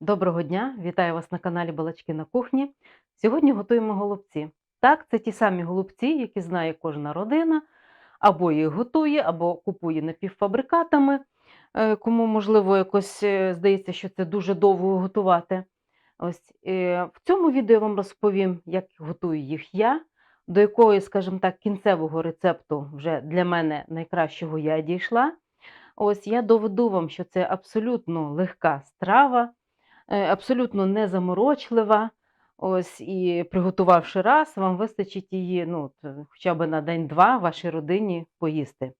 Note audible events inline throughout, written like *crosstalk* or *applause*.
Доброго дня! Вітаю вас на каналі Балачки на кухні. Сьогодні готуємо голубці. Так, це ті самі голубці, які знає кожна родина, або їх готує, або купує напівфабрикатами. Е, Кому, можливо, якось е, здається, що це дуже довго готувати. Ось е, в цьому відео я вам розповім, як готую їх я, до якого, скажімо так, кінцевого рецепту вже для мене найкращого я дійшла. Ось я доведу вам, що це абсолютно легка страва, абсолютно незаморочлива. Ось, і приготувавши раз, вам вистачить її ну, е, хоча б на день-два вашій родині поїсти.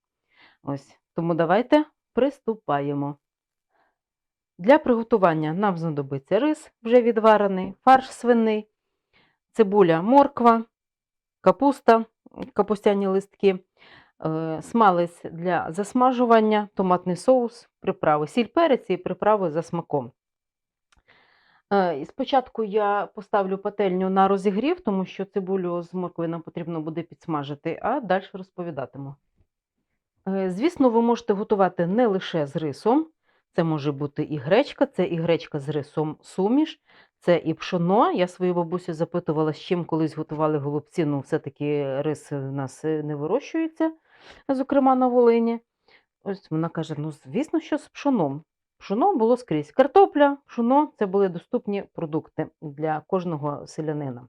Ось, тому давайте приступаємо. Для приготування нам знадобиться рис вже відварений, фарш свиний, цибуля, морква, капуста, капустяні листки, е, смалець для засмажування, томатний соус, приправи, сіль перець і приправи за смаком. Е, Спочатку я поставлю пательню на розігрів, тому що цибулю з морквою нам потрібно буде підсмажити, а далі розповідатиму. Е, Звісно, ви можете готувати не лише з рисом. Це може бути і гречка, це і гречка з рисом суміш, це і пшоно. Я свою бабусю запитувала, з чим колись готували голубці. Ну, все-таки рис у нас е, не вирощується, зокрема на Волині. Ось вона каже: ну, звісно, що з пшоном. Пшоно було скрізь. Картопля, пшоно це були доступні продукти для кожного селянина.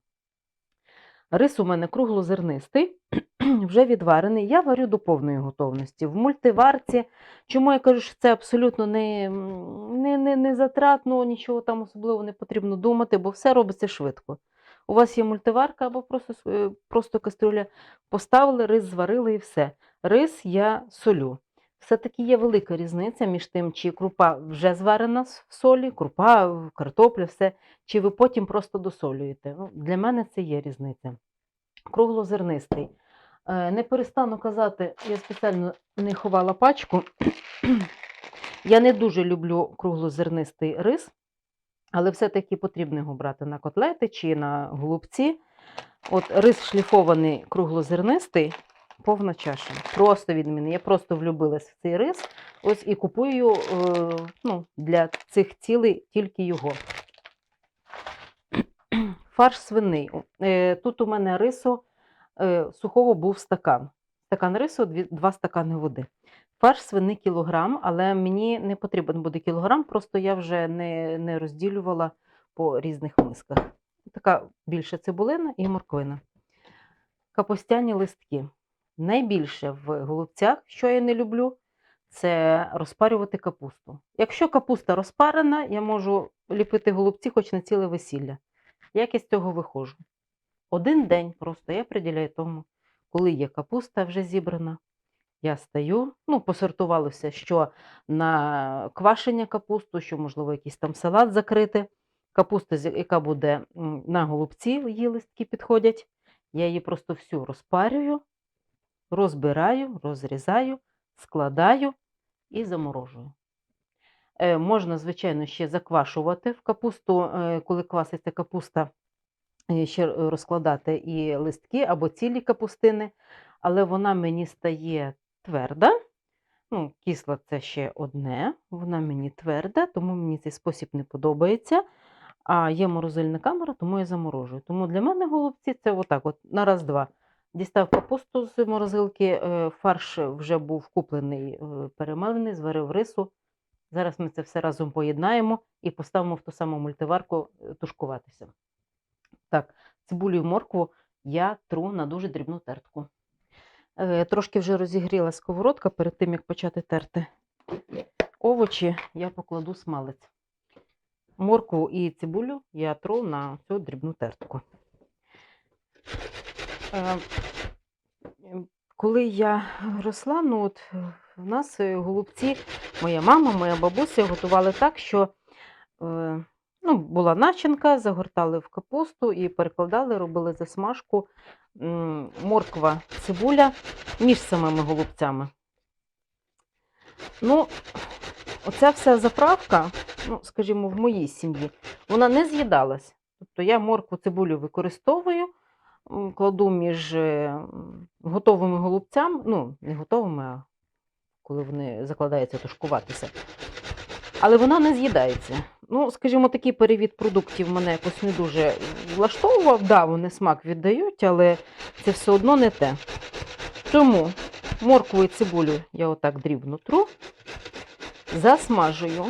Рис у мене круглозернистий, *clears throat* вже відварений. Я варю до повної готовності. В мультиварці. Чому я кажу, що це абсолютно не, не, не, не затратно, нічого там особливо не потрібно думати, бо все робиться швидко. У вас є мультиварка або просто, е, просто каструля, поставили, рис зварили і все. Рис я солю. Все-таки є велика різниця між тим, чи крупа вже зварена в солі, крупа, картопля, все, чи ви потім просто досолюєте. Ну, для мене це є різниця. Круглозернистий. Е, Не перестану казати, я спеціально не ховала пачку. *clears throat* Я не дуже люблю круглозернистий рис, але все-таки потрібно його брати на котлети чи на голубці. От рис шліфований круглозернистий, повна чаша. Просто від мене. Я просто влюбилась в цей рис. Ось і купую е, ну, для цих цілей тільки його. Фарш свиний. Е, Тут у мене рису е, сухого був стакан. Стакан рису, два стакани води. Фарш свини кілограм, але мені не потрібен буде кілограм, просто я вже не, не розділювала по різних мисках. Така більша цибулина і морквина. Капустяні листки. Найбільше в голубцях, що я не люблю, це розпарювати капусту. Якщо капуста розпарена, я можу ліпити голубці хоч на ціле весілля. Як я з цього виходжу? Один день просто я приділяю тому, коли є капуста вже зібрана. Я стаю, ну, посортувалося, що на квашення капусту, що, можливо, якийсь там салат закрити. Капуста, яка буде на голубці, її листки підходять. Я її просто всю розпарюю, розбираю, розрізаю, складаю і заморожую. Е, можна, звичайно, ще заквашувати в капусту, е, коли кваситься капуста, е, ще розкладати і листки або цілі капустини, але вона мені стає тверда. Ну, кисла це ще одне, вона мені тверда, тому мені цей спосіб не подобається. А є морозильна камера, тому я заморожую. Тому для мене голубці це отак, от на раз-два. Дістав капусту з морозилки, е, фарш вже був куплений, е, перемелений, зварив рису. Зараз ми це все разом поєднаємо і поставимо в ту саму мультиварку е, тушкуватися. Так, цибулю і моркву я тру на дуже дрібну тертку. Трошки вже розігріла сковородка перед тим, як почати терти. Овочі я покладу смалець. Моркву і цибулю я тру на цю дрібну тертку. Ем, Коли я росла, ну от в нас е, голубці, моя мама, моя бабуся готували так, що е, ну, була начинка, загортали в капусту і перекладали, робили засмажку, морква, цибуля між самими голубцями. Ну, оця вся заправка, ну, скажімо, в моїй сім'ї, вона не з'їдалась. Тобто я моркву цибулю використовую, кладу між готовими голубцями, ну, не готовими, а коли вони закладаються тушкуватися. але вона не з'їдається. Ну, скажімо, такий перевід продуктів мене якось не дуже влаштовував. Да, вони смак віддають, але це все одно не те. Тому моркву і цибулю я отак дрібно тру, засмажую.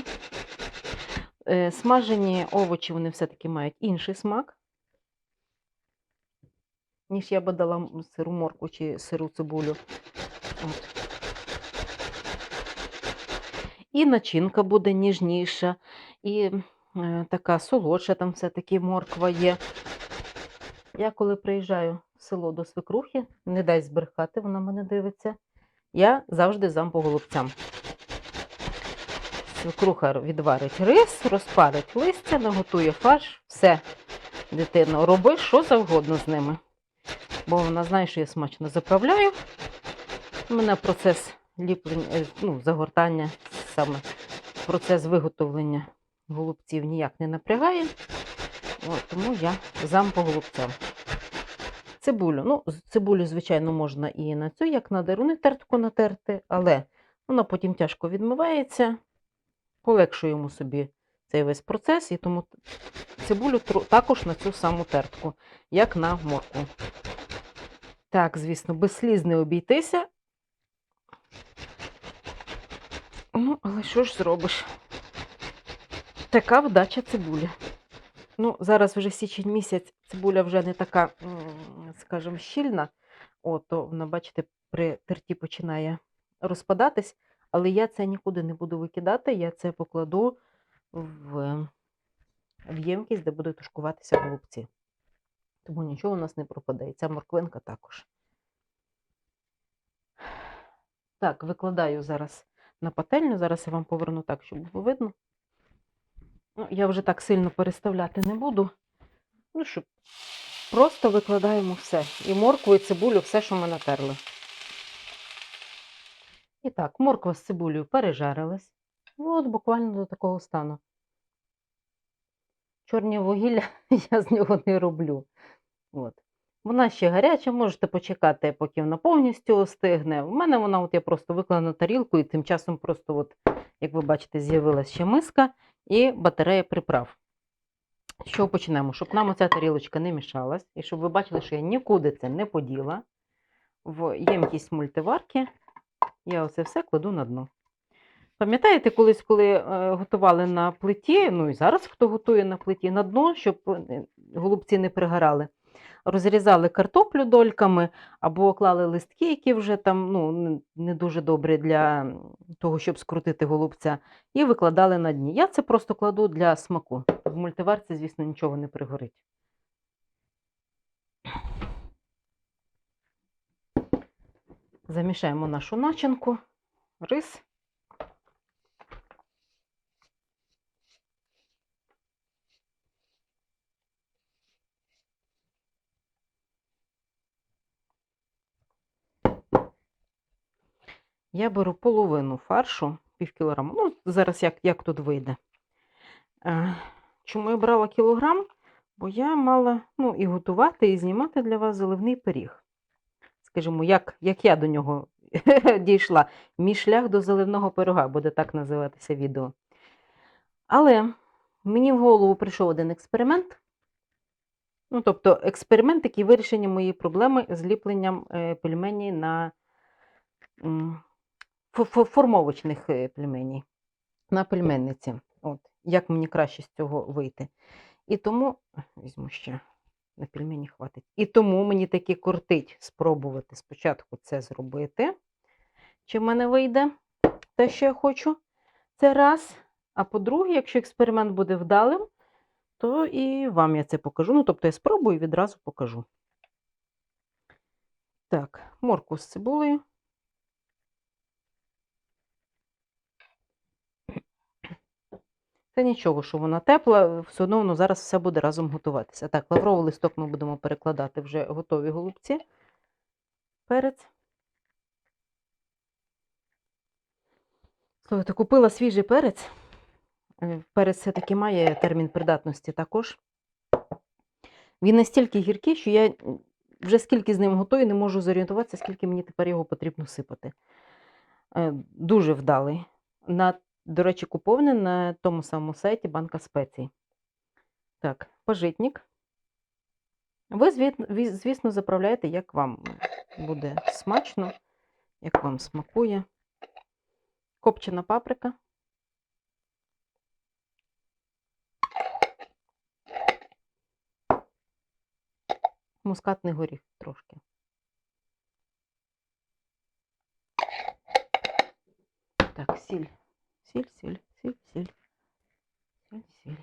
Е, Смажені овочі вони все-таки мають інший смак, ніж я би дала сиру моркву чи сиру цибулю. От. І начинка буде ніжніша, і е, така солодша, там все-таки морква є. Я коли приїжджаю в село до свекрухи, не дай збрехати, вона мене дивиться. Я завжди зам по голубцям. Свекруха відварить рис, розпарить листя, наготує фарш, все. Дитино, роби що завгодно з ними. Бо вона знає, що я смачно заправляю. У мене процес ліплення, е, ну, загортання, саме процес виготовлення голубців ніяк не напрягає. От, тому я зам по голубцям. Цибулю. Ну, цибулю, звичайно, можна і на цю, як на деруни тертку натерти, але вона потім тяжко відмивається. Полегшуємо собі цей весь процес, і тому цибулю також на цю саму тертку, як на моркву. Так, звісно, без сліз не обійтися. Ну, але що ж зробиш? Така вдача цибулі. Ну, зараз вже січень місяць, цибуля вже не така, скажімо, щільна. О, то вона, бачите, при терті починає розпадатись, але я це нікуди не буду викидати, я це покладу в, в ємкість, де будуть тушкуватися голубці. Тому нічого у нас не пропаде. І ця морквинка також. Так, викладаю зараз на пательню. Зараз я вам поверну так, щоб було видно. Ну, я вже так сильно переставляти не буду. Ну що, просто викладаємо все. І моркву, і цибулю, все, що ми натерли. І так, морква з цибулею пережарилась. От буквально до такого стану. Чорні вугілля *laughs* я з нього не роблю. От. Вона ще гаряча, можете почекати, поки вона повністю остигне. У мене вона, от я просто виклала на тарілку, і тим часом просто, от, як ви бачите, з'явилася ще миска і батарея приправ. Чого почнемо? Щоб нам оця тарілочка не мішалась, і щоб ви бачили, що я нікуди це не поділа. В ємкість мультиварки я оце все кладу на дно. Пам'ятаєте, колись, коли е, готували на плиті, ну і зараз хто готує на плиті на дно, щоб е, голубці не пригорали, розрізали картоплю дольками або клали листки, які вже там ну, не- дуже добрі для того, щоб скрутити голубця, і викладали на дні. Я це просто кладу для смаку. В мультиварці, звісно, нічого не пригорить. Замішаємо нашу начинку, рис. Я беру половину фаршу, пів кілограму. Ну, зараз як, як тут вийде. Е, Чому я брала кілограм? Бо я мала ну, і готувати, і знімати для вас заливний пиріг. Скажімо, як, як я до нього *laughs* дійшла. Мій шлях до заливного пирога, буде так називатися відео. Але мені в голову прийшов один експеримент. Ну, тобто, експеримент, який вирішення моєї проблеми з ліпленням е, пельменей на формовочних е, пельменей на пельменниці. От, як мені краще з цього вийти. І тому, візьму ще на пельмені хватить. І тому мені таки кортить спробувати спочатку це зробити. Чи в мене вийде те, що я хочу? Це раз. А по-друге, якщо експеримент буде вдалим, то і вам я це покажу. Ну, тобто я спробую і відразу покажу. Так, морку з цибулею. Та нічого, що вона тепла, все одно воно зараз все буде разом готуватися. Так, лавровий листок ми будемо перекладати вже готові голубці. Перець. Слухайте, купила свіжий перець. Е, Перець все-таки має термін придатності також. Він настільки гіркий, що я вже скільки з ним готую, не можу зорієнтуватися, скільки мені тепер його потрібно сипати. Е, Дуже вдалий. На До речі, купований на тому самому сайті Банка спецій. Так, пожитник. Ви, звісно, заправляєте, як вам буде смачно, як вам смакує. Копчена паприка. Мускатний горіх трошки. Так, сіль. Сіль, сіль, сіль, сіль. Сіль, сіль.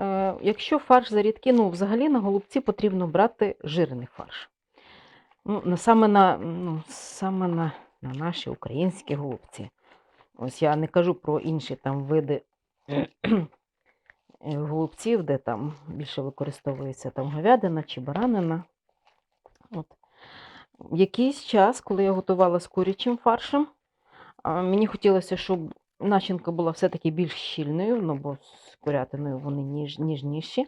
Е, якщо фарш зарідкий, ну, взагалі на голубці потрібно брати жирний фарш. Ну, саме на, ну, саме на, на наші українські голубці. Ось я не кажу про інші там види голубців, де там більше використовується там говядина чи баранина. От. Якийсь час, коли я готувала з курячим фаршем, мені хотілося, щоб начинка була все-таки більш щільною, ну бо з курятиною вони ніж, ніжніші.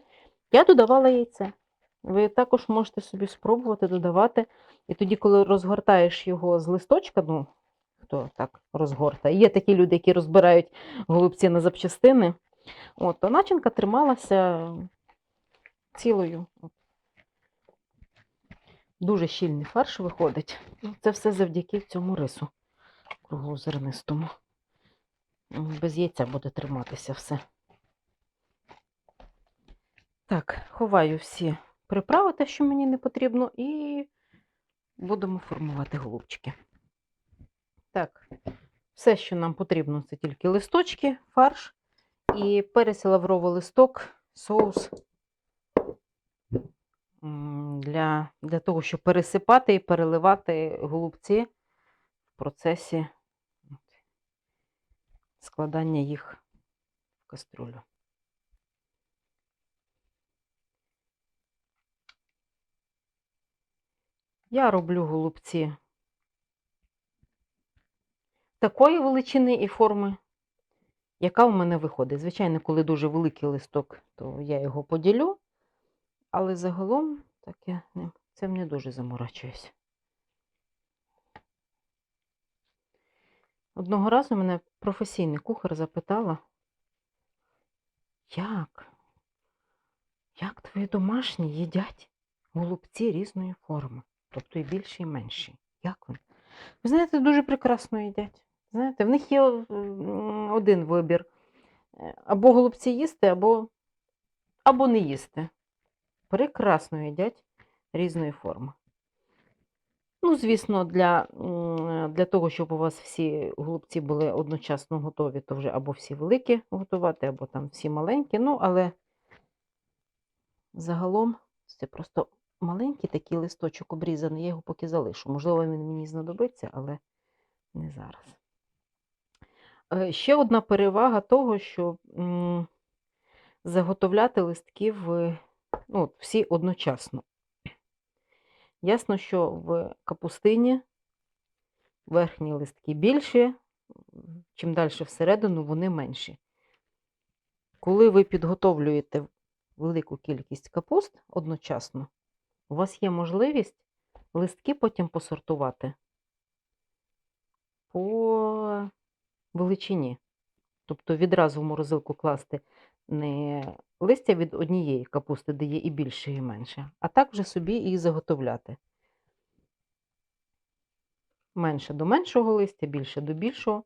Я додавала яйце. Ви також можете собі спробувати додавати. І тоді, коли розгортаєш його з листочка, ну, хто так розгортає, є такі люди, які розбирають голубці на запчастини, от, то начинка трималася цілою. Дуже щільний фарш виходить. Ну, Це все завдяки цьому рису круглозернистому. М, Без яйця буде триматися все. Так, ховаю всі приправи, те, що мені не потрібно, і будемо формувати голубчики. Так, все, що нам потрібно, це тільки листочки, фарш і перець лавровий листок, соус. Для, для того, щоб пересипати і переливати голубці в процесі складання їх в каструлю. Я роблю голубці такої величини і форми, яка в мене виходить. Звичайно, коли дуже великий листок, то я його поділю, але загалом так я цим не дуже заморачуюсь. Одного разу мене професійний кухар запитала, як? Як твої домашні їдять голубці різної форми, тобто і більші, і менші? Як вони? Ви знаєте, дуже прекрасно їдять. Знаєте, в них є один вибір. Е, Або голубці їсти, або, або не їсти. Прекрасно їдять різної форми. Ну, звісно, для, для того, щоб у вас всі голубці були одночасно готові, то вже або всі великі готувати, або там всі маленькі. Ну, але загалом це просто маленький такий листочок обрізаний, я його поки залишу. Можливо, він мені знадобиться, але не зараз. Е, Ще одна перевага того, що заготовляти листки в, ну, всі одночасно. Ясно, що в капустині верхні листки більші, чим далі всередину, вони менші. Коли ви підготовлюєте велику кількість капуст одночасно, у вас є можливість листки потім посортувати по величині. Тобто відразу в морозилку класти не листя від однієї капусти, де є і більше, і менше, а так вже собі і заготовляти. Менше до меншого листя, більше до більшого.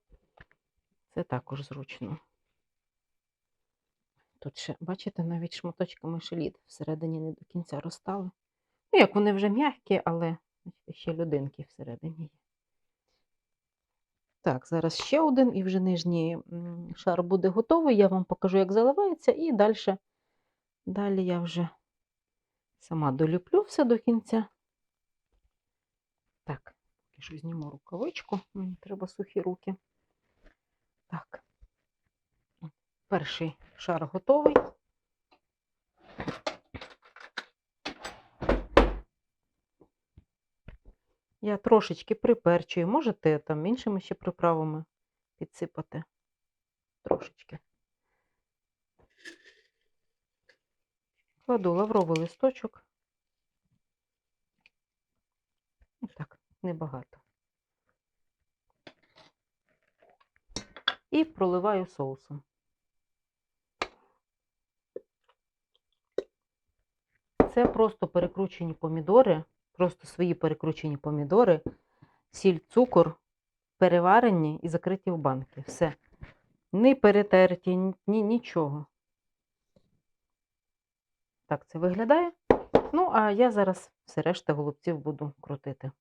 Це також зручно. Тут ще, бачите, навіть шматочками шелід всередині не до кінця розстали. Ну, як вони вже м'які, але ще людинки всередині є. Так, зараз ще один і вже нижній шар буде готовий. Я вам покажу, як заливається, і далі, далі я вже сама доліплю все до кінця. Так, поки що зніму рукавичку, мені треба сухі руки. Так, перший шар готовий. Я трошечки приперчую, можете там іншими ще приправами підсипати. Трошечки. кладу лавровий листочок. Так, небагато. І проливаю соусом. Це просто перекручені помідори, просто свої перекручені помідори, сіль, цукор, переварені і закриті в банки. Все. Не перетерті, ні, ні- нічого. Так це виглядає. Ну, а я зараз все решта голубців буду крутити.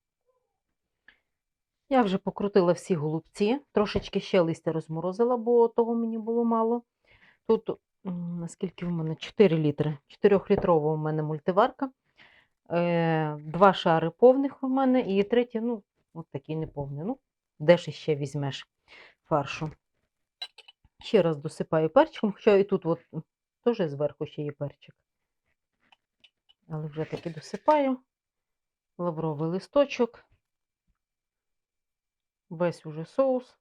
Я вже покрутила всі голубці, трошечки ще листя розморозила, бо того мені було мало. Тут, наскільки в мене 4 літри, 4-літрова у мене мультиварка, два шари повних у мене, і третій, ну, от такий неповний. Ну, де ж ще візьмеш фаршу. Ще раз досипаю перчиком, хоча і тут от, теж зверху ще є перчик. Але вже таки досипаю. Лавровий листочок. Весь уже соус.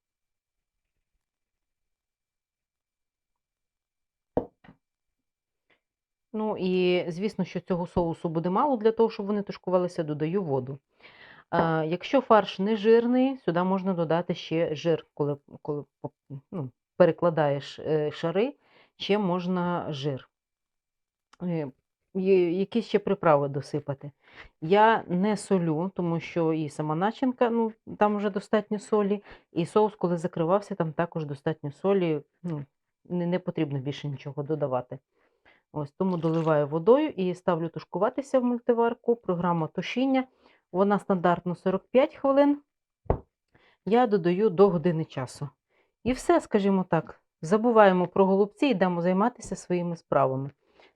Ну і звісно, що цього соусу буде мало для того, щоб вони тушкувалися, додаю воду. А, якщо фарш не жирний, сюди можна додати ще жир, коли, коли ну, перекладаєш е, шари, ще можна жир. Е, є- Які ще приправи досипати? Я не солю, тому що і сама начинка, ну, там вже достатньо солі, і соус, коли закривався, там також достатньо солі, ну, не потрібно більше нічого додавати. Ось тому доливаю водою і ставлю тушкуватися в мультиварку. Програма тушіння. Вона стандартно 45 хвилин. Я додаю до години часу. І все, скажімо так, забуваємо про голубці і йдемо займатися своїми справами.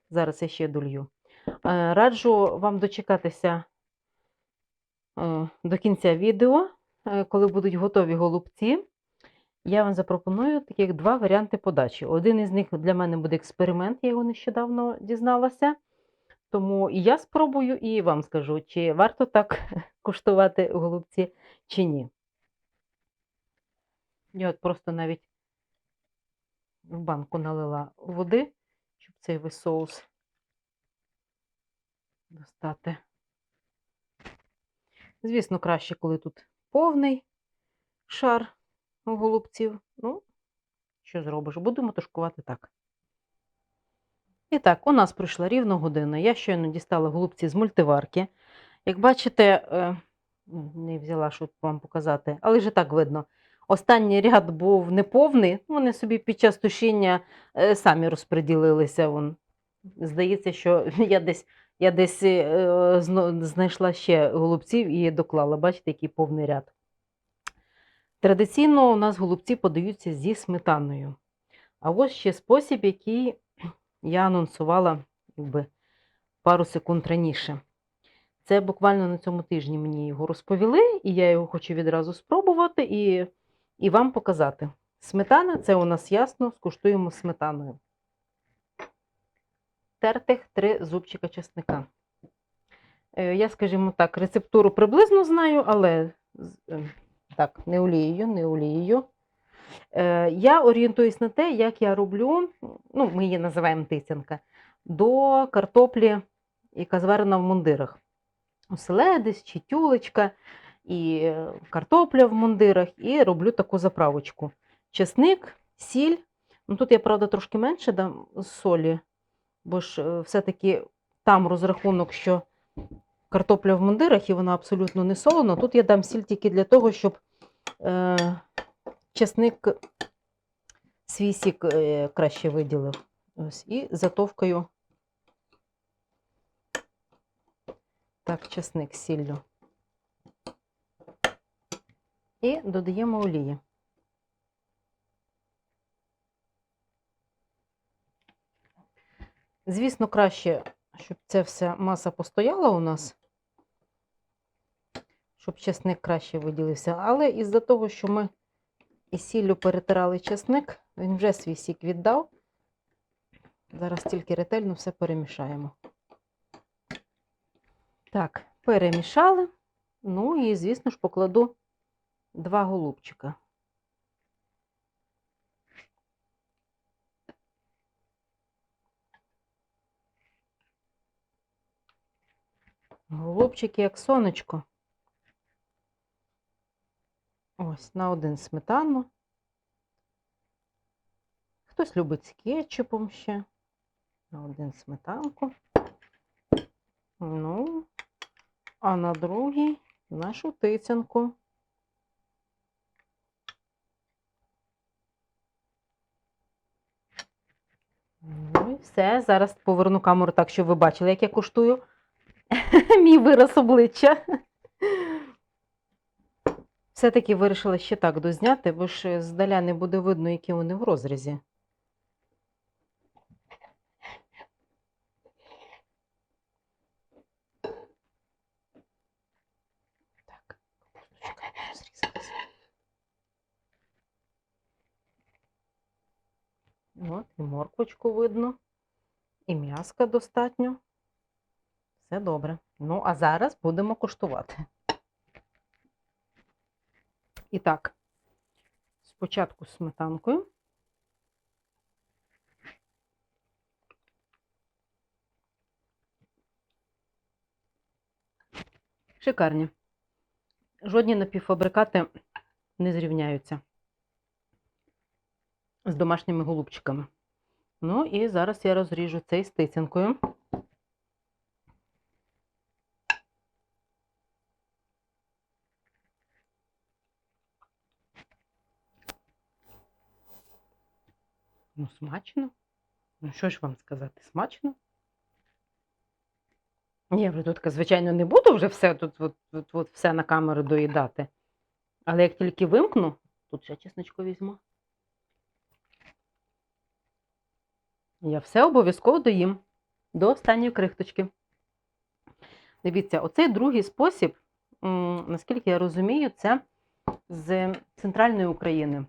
Зараз я ще долью. Е, Раджу вам дочекатися е, до кінця відео, е, коли будуть готові голубці. Я вам запропоную таких два варіанти подачі. Один із них для мене буде експеримент, я його нещодавно дізналася. Тому і я спробую, і вам скажу, чи варто так *laughs* куштувати голубці, чи ні. Я от просто навіть в банку налила води, щоб цей весь соус достати. Звісно, краще, коли тут повний шар голубців. Ну, що зробиш? Будемо тушкувати так. І так, у нас пройшла рівно година. Я щойно дістала голубці з мультиварки. Як бачите, е, не взяла, щоб вам показати, але вже так видно. Останній ряд був неповний, вони собі під час тушіння е, самі розподілилися. Вон. Здається, що *laughs* я десь, я десь е, знайшла ще голубців і доклала. Бачите, який повний ряд. Традиційно у нас голубці подаються зі сметаною. А ось ще спосіб, який я анонсувала якби, пару секунд раніше. Це буквально на цьому тижні мені його розповіли, і я його хочу відразу спробувати і, і вам показати. Сметана це у нас ясно, скуштуємо сметаною. Тертих три зубчика чесника. Е, Я, скажімо так, рецептуру приблизно знаю, але е, так, не олією, не олією. Е, Я орієнтуюсь на те, як я роблю, ну, ми її називаємо тисянка, до картоплі, яка зварена в мундирах. Оселедець чи тюлечка, і картопля в мундирах, і роблю таку заправочку. Чесник, сіль. Ну, тут я, правда, трошки менше дам солі, бо ж е, все-таки там розрахунок, що картопля в мундирах і вона абсолютно не солона. Тут я дам сіль тільки для того, щоб е, чесник свій сік е, краще виділив. Ось, і затовкаю так, чесник сіллю. І додаємо олії. Звісно, краще, щоб ця вся маса постояла у нас, щоб чесник краще виділився. Але із-за того, що ми із сіллю перетирали чесник, він вже свій сік віддав. Зараз тільки ретельно все перемішаємо. Так, перемішали. Ну і, звісно ж, покладу два голубчика. Голубчики, як сонечко. Ось на один сметану. Хтось любить з кетчупом ще. На один сметанку. Ну, а на другий нашу тицянку. Ну і все. Зараз поверну камеру так, щоб ви бачили, як я куштую. *laughs* Мій вираз обличчя. Все-таки вирішила ще так дозняти, бо ж здаля не буде видно, які вони в розрізі. Так. От, і морквочку видно, і м'яска достатньо. Все добре. Ну, а зараз будемо куштувати. І так, спочатку сметанкою. Шикарні. Жодні напівфабрикати не зрівняються з домашніми голубчиками. Ну і зараз я розріжу цей з тицянкою. Ну, смачно. Ну, що ж вам сказати, смачно? Ні, вже звичайно, не буду вже все тут, от, от, от, все на камеру доїдати. Але як тільки вимкну, тут ще чесночку візьму. Я все обов'язково доїм до останньої крихточки. Дивіться, оцей другий спосіб, наскільки я розумію, це з центральної України.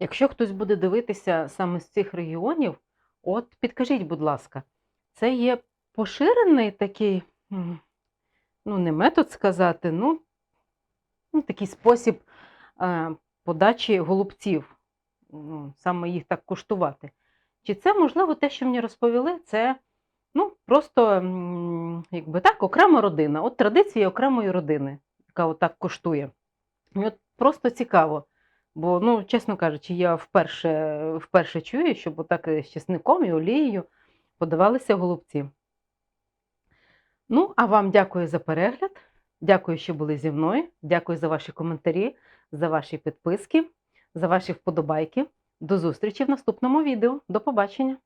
Якщо хтось буде дивитися саме з цих регіонів, от підкажіть, будь ласка, це є поширений такий, ну, не метод сказати, ну, ну такий спосіб е, подачі голубців, ну, саме їх так куштувати. Чи це, можливо, те, що мені розповіли, це ну, просто, якби так, окрема родина. От традиції окремої родини, яка отак коштує. І от просто цікаво. Бо, ну, чесно кажучи, я вперше, вперше чую, щоб отак з чесником і олією подавалися голубці. Ну, а вам дякую за перегляд. Дякую, що були зі мною. Дякую за ваші коментарі, за ваші підписки, за ваші вподобайки. До зустрічі в наступному відео. До побачення!